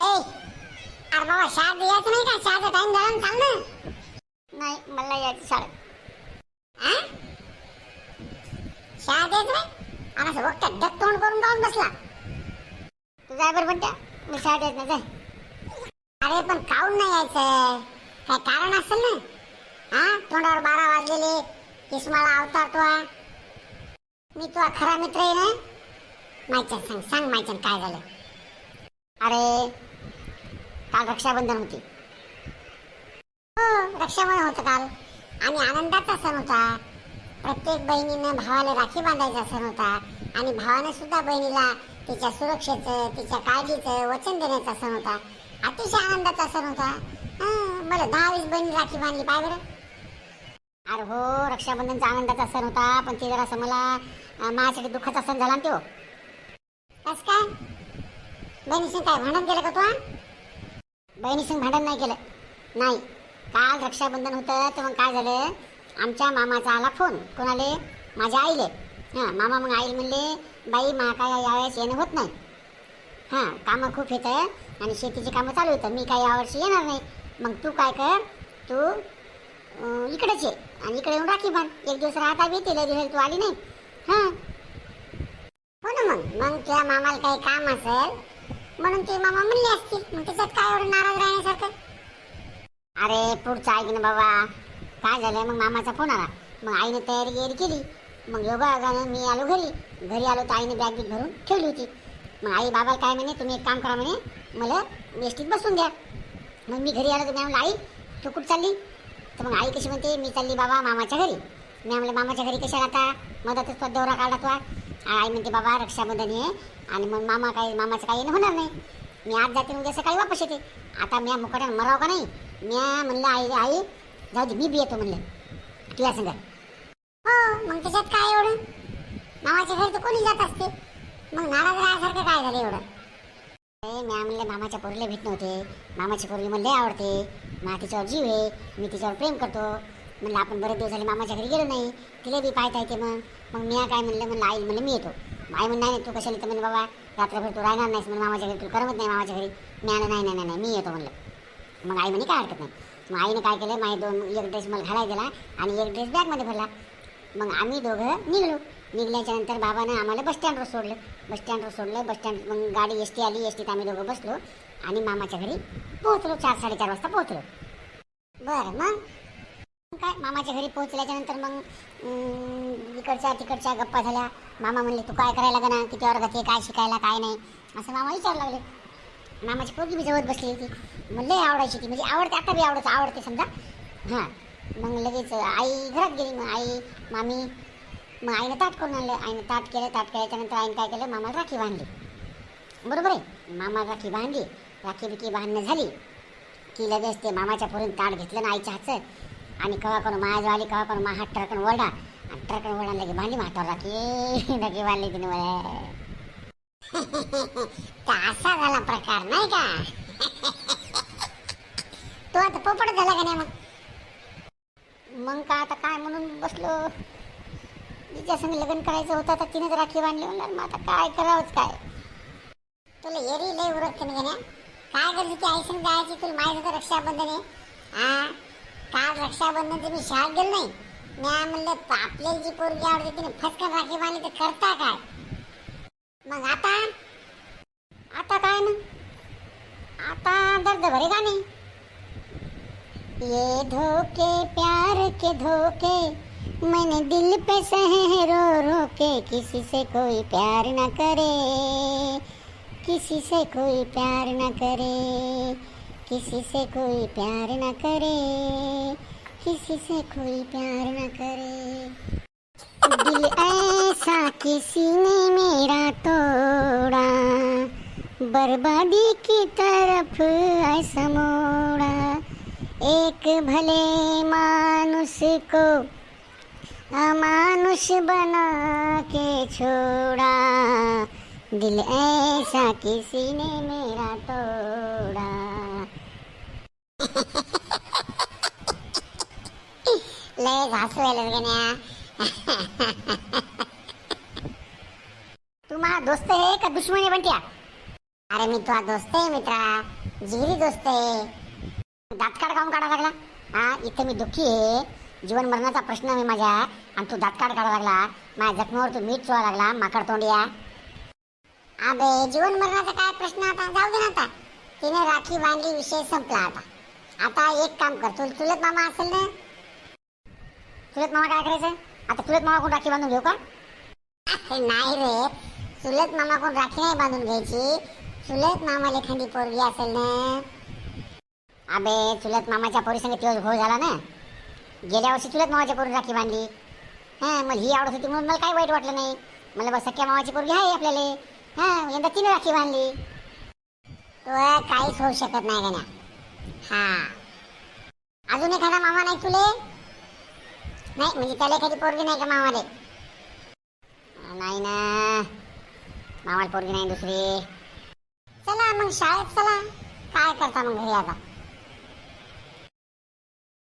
ए अरे बाबा शाळेत यायचं नाही का शाळेचा टाइम झाला ना चाल ना नाही मला यायचं शाळेत हा? शाळेत यायचं नाही आणि असं वक्त डक तोंड करून जाऊन बसला तू जाय बरं म्हणत्या मी शाळेत येत नाही जाय अरे पण काऊन नाही यायचं काय कारण असेल ना हा तोंडावर बारा वाजलेले किस्माला अवतार तो हा. मी तुझा खरा मित्र आहे ना मायचन सांग सांग मायचन काय झालं अरे काल रक्षाबंधन होती. हो रक्षाबंधन होतं काल. आणि आनंदाचा सण होता. प्रत्येक बहिणीनं भावाला राखी बांधायचा सण होता. आणि भावाने सुद्धा बहिणीला तिच्या सुरक्षेचं तिच्या काळजीचं वचन देण्याचा सण होता. अतिशय आनंदाचा सण होता. बरं दहा वीस बहिणी राखी बांधली पाय बरं. अरे हो रक्षाबंधनचा आनंदाचा सण होता. पण ते जरा मला माझ्यासाठी दुःखाचा सण झाला ना तो कस काय? बहिणीसंग काय भांडण केलं का तू बहिणीसंग भांडण नाही केलं. नाही. काल रक्षाबंधन होतं तर मग काय झालं? आमच्या मामाचा आला फोन. कोणाले? माझ्या आईले. हां मामा मग आईला म्हणले बाई मा काय यावेळेस येणं होत नाही. हां कामं खूप येतं आणि शेतीची कामं चालू होतं मी काय यावर्षी येणार नाही. मग तू काय कर? तू इकडेच ये आणि इकडे येऊन राखी बांध. एक दिवस राहता बी तिला दिवस तू आली नाही. हां. हो ना मग. मग त्या मामाला काही काम असेल म्हणून ते मामा म्हणले असतील मग त्याच्यात काय एवढं नाराज राहण्यासारखं? अरे पुढचं ऐक ना बाबा. काय झालं मग मामाचा फोन आला. मग आईने तयारी गियारी केली. मग योगायोगानं मी आलो घरी. घरी आलो तर आईने बॅग बीग भरून ठेवली होती. मग आई बाबा काय म्हणे तुम्ही एक काम करा म्हणे मला वेस्टीत बसून द्या. मग मी घरी आलो तर मी म्हणलं आई तू कुठं चालली? तर मग आई कशी म्हणते मी चालली बाबा मामाच्या घरी. मी म्हणलं मामाच्या घरी कशा आता? मधातच तो दौरा काढला तो आई म्हणते बाबा रक्षाबंधन आहे आणि मग मामा काही मामाचं काही होणार नाही. मी आज जाते उद्या सकाळी वापस येते. आता म्या मुकाट्यानं मराव का नाही? म्या म्हणलं आई आई जाऊ दे मी बी येतो म्हणलं. तुला सांगा. हो मग त्याच्यात काय एवढं? मामाच्या घरी तर कोणी जात असते. मग नाराज राहायसारखं काय झालं एवढं? अरे म्हणले म्हणलं मामाच्या पोरीला भेट नव्हते मामाची पोरगी मला आवडते. मा तिच्यावर जीव आहे. मी तिच्यावर प्रेम करतो. म्हणलं आपण बरेच दिवस झाले मामाच्या घरी गेलो नाही. तिला बी पाहता येते मग. मग मी काय म्हणलं म्हणलं आई म्हणलं मी येतो. आई म्हणलं नाही तू कशाला तर म्हणलं बाबा रात्रभर तू राहणार नाहीस म्हणून मामाच्या घरी तू करमत नाही मामाच्या घरी. मी आलं नाही नाही नाही मी येतो म्हणलं. मग आई म्हणे काय हरकत नाही. मग आईने काय केलं माझे दोन एक ड्रेस मला घालायला दिला आणि एक ड्रेस बॅगमध्ये भरला. मग आम्ही दोघं निघलो. निघल्याच्या नंतर बाबानं आम्हाला बस स्टँडवर सोडलं. बस स्टँडवर सोडलं बस स्टँड मग गाडी एस टी आली एस टीत आम्ही दोघं बसलो आणि मामाच्या घरी पोहोचलो चार साडेचार वाजता पोहोचलो. बरं मग मामाच्या घरी पोहोचल्याच्या नंतर मग इकडच्या तिकडच्या गप्पा झाल्या. मामा म्हणले तू काय करायला लागना किती वर्गात आहे? काय शिकायला? काय नाही? असं मामा विचारू लागले. मामाची पोगी बी जवळ बसली होती. म्हणलं आवडायची ती. म्हणजे आवडते आता बी आवडतं. आवडते समजा. हां. मग लगेच आई घरात गेली. मग आई मामी मग आईनं ताट करून आणलं. आईनं ताट केलं. ताट केल्याच्यानंतर आईनं काय केलं? मामाला राखी बांधली. बरोबर आहे. मामा राखी बांधली. राखी बिकी बांधणं झाली. की लगेच ते मामाच्या पुरून ताट घेतलं ना आईच्या हातचं आणि कवा करून माझ्या आली कवा करून माझा ट्रकन ओढा आणि ट्रकन ओढा लगे बांधली हातावर की लगे बांधली तिने मला असा झाला प्रकार नाही का? तो आता पोपट झाला का नाही मग? मग का आता काय म्हणून बसलो? तिच्या संग लग्न करायचं होतं तर तिनेच राखी बांधली म्हणलं मग आता काय करावंच काय? तुला एरी लय उरत नाही काय गरजेची आई संग जायची? तुला माहिती होतं रक्षाबंधन आहे? हा काल रक्षाबंधनचं मी शाळेत गेलो नाही? मी म्हणलं, आपल्याला जी पोरगी आवडते तिने फसकन राखी बांधली तर करता काय? मग आता? आता काय ना आता दर्द भरे गाणे ये धोखे प्यार के धोखे मैंने दिल पे सहे रो रो के। किसी से कोई प्यार न करे, किसी से कोई प्यार न करे। किसी से कोई प्यार न करे, किसी से कोई प्यार न करे। दिल ऐसा किसी ने मेरा तोड़ा, बर्बादी की तरफ़ ऐसा मोड़ा। एक भले मानुष को अमानुष बना के छोड़ा। दिल ऐसा किसी ने मेरा लय घासू आलं गण्या तू माझा दोस्त आहे का दुश्मन आहे बंट्या? अरे मी तुझा दोस्त आहे मित्रा. जिगरी दोस्त आहे. दात काढ काढा लागला? हा इथं मी दुःखी आहे. जीवन मरणाचा प्रश्न आहे माझ्या. आणि तू दात काढ काढा लागला. माझ्या जखमेवर तू मीठ चोळा लागला. माकड तोंडिया अबे जीवन मरणाचा काय प्रश्न आता? जाऊ दे ना आता. तिने राखी बांधली विषय संपला आता. आता एक काम कर. तुला चुलत मामा असेल ना? चुलत मामा काय करायचं आता चुलत मामा कोण राखी बांधून घेऊ का? नाही रे. चुलत मामा कोण राखी नाही बांधून घ्यायची. चुलत मामाला एखादी पोरगी असेल ना. अबे चुलत मामाच्या पोरीसंग दिवस घोळ झाला ना. गेल्या वर्षी चुलत मामाच्या पोरी राखी बांधली. हा मला ही आवडत होती म्हणून मला काही वाईट वाटलं नाही. मला बस सख्या मामाची पोरगी आहे आपल्याला. हा यंदा तिने राखी बांधली. तो काहीच होऊ शकत नाही गण्या. हा. अजून एखादा मामा नाही तुले? नाही म्हणजे त्याला एखादी पोरगी नाही का मामाले? नाही ना. मामाला पोरगी नाही दुसरी. चला मग शाळेत चला. काय करता मग घरी आता?